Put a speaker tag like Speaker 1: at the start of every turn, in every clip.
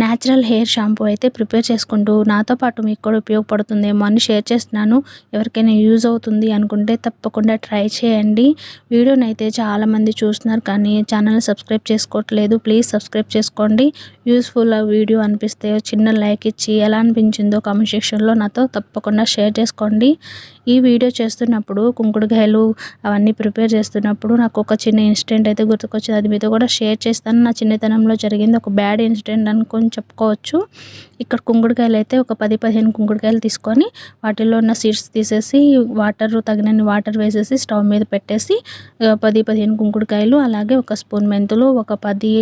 Speaker 1: Natural hair shampoo అయితే prepare చేసుకుంటూ నాతో పాటు మీకు కూడా ఉపయోగపడుతుందేమో అని షేర్ చేస్తున్నాను. ఎవరికైనా యూజ్ అవుతుంది అనుకుంటే తప్పకుండా ట్రై చేయండి. వీడియోని అయితే చాలామంది చూస్తున్నారు కానీ ఛానల్ సబ్స్క్రైబ్ చేసుకోవట్లేదు. ప్లీజ్ సబ్స్క్రైబ్ చేసుకోండి. యూస్ఫుల్ వీడియో అనిపిస్తే చిన్న లైక్ ఇచ్చి ఎలా అనిపించిందో కామెంట్ సెక్షన్లో నాతో తప్పకుండా షేర్ చేసుకోండి. ఈ వీడియో చేస్తున్నప్పుడు కుంకుడుకాయలు అవన్నీ ప్రిపేర్ చేస్తున్నప్పుడు నాకు ఒక చిన్న ఇన్సిడెంట్ అయితే గుర్తుకొచ్చింది. అది మీతో కూడా షేర్ చేస్తాను. నా చిన్నతనంలో జరిగింది ఒక బ్యాడ్ ఇన్సిడెంట్ అనుకో చెప్పుకోవచ్చు. ఇక్కడ కుంగుడుకాయలు అయితే ఒక పది పదిహేను కుంగుడుకాయలు తీసుకొని వాటిల్లో ఉన్న సీడ్స్ తీసేసి వాటర్ తగినన్ని వాటర్ వేసేసి స్టవ్ మీద పెట్టేసి పది పదిహేను కుంకుడుకాయలు అలాగే ఒక స్పూన్ మెంతులు ఒక పది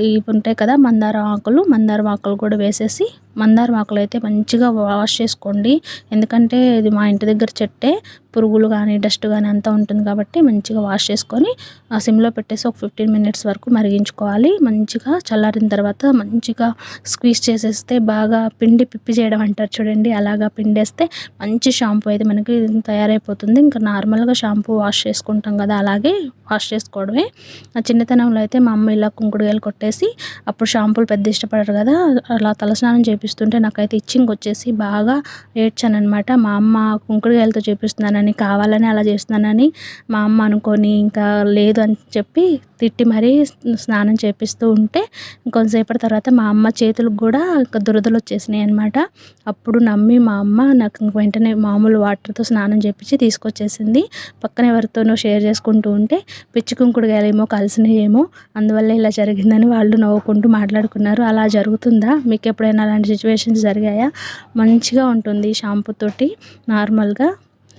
Speaker 1: ఇవి ఉంటాయి కదా మందార ఆకులు మందార ఆకులు కూడా వేసేసి మందార ఆకులు అయితే మంచిగా వాష్ చేసుకోండి. ఎందుకంటే ఇది మా ఇంటి దగ్గర చెట్టే. పురుగులు కానీ డస్ట్ కానీ అంతా ఉంటుంది కాబట్టి మంచిగా వాష్ చేసుకొని ఆ సిమ్లో పెట్టేసి ఒక ఫిఫ్టీన్ మినిట్స్ వరకు మరిగించుకోవాలి. మంచిగా చల్లారిన తర్వాత మంచిగా స్క్వీజ్ చేసేస్తే బాగా పిండి పిప్పి చేయడం అంటారు చూడండి అలాగా పిండేస్తే మంచి షాంపూ అయితే మనకి తయారైపోతుంది. ఇంకా నార్మల్గా షాంపూ వాష్ చేసుకుంటాం కదా అలాగే వాష్ చేసుకోవడమే. నా చిన్నతనంలో అయితే మా అమ్మ ఇలా కుంకుడుగాయలు కొట్టేసి అప్పుడు షాంపూలు పెద్ద ఇష్టపడరు కదా అలా తలస్నానం చేపిస్తుంటే నాకైతే ఇచ్చింగ్ వచ్చేసి బాగా ఏడ్చాను అనమాట మా అమ్మ కుంకుడుగాయలతో చేపిస్తున్నానని కావాలని అలా చేస్తున్నానని మా అమ్మ అనుకొని ఇంకా లేదు అని చెప్పి తిట్టి మరీ స్నానం చేపిస్తూ ఉంటే కొంతసేపటి తర్వాత మా అమ్మ చేతులకు కూడా ఇంకా దురదలు వచ్చేసినాయి అనమాట అప్పుడు నమ్మి మా అమ్మ నాకు వెంటనే మామూలు వాటర్తో స్నానం చేపించి తీసుకొచ్చేసింది. పక్కన ఎవరితోనో షేర్ చేసుకుంటూ ఉంటే పిచ్చి కుంకుడుగాయలేమో కలిసినాయేమో అందువల్ల ఇలా జరిగిందని వాళ్ళు నవ్వుకుంటూ మాట్లాడుకున్నారు. అలా జరుగుతుందా? మీకు ఎప్పుడైనా అలాంటి సిచ్యువేషన్స్ జరిగాయా? మంచిగా ఉంటుంది షాంపూ తోటి. నార్మల్గా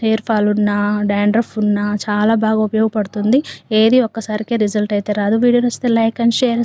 Speaker 1: హెయిర్ ఫాల్ ఉన్నా డాండ్రఫ్ ఉన్నా చాలా బాగా ఉపయోగపడుతుంది. ఏది ఒక్కసారికే రిజల్ట్ అయితే రాదు. వీడియో నచ్చితే లైక్ అండ్ షేర్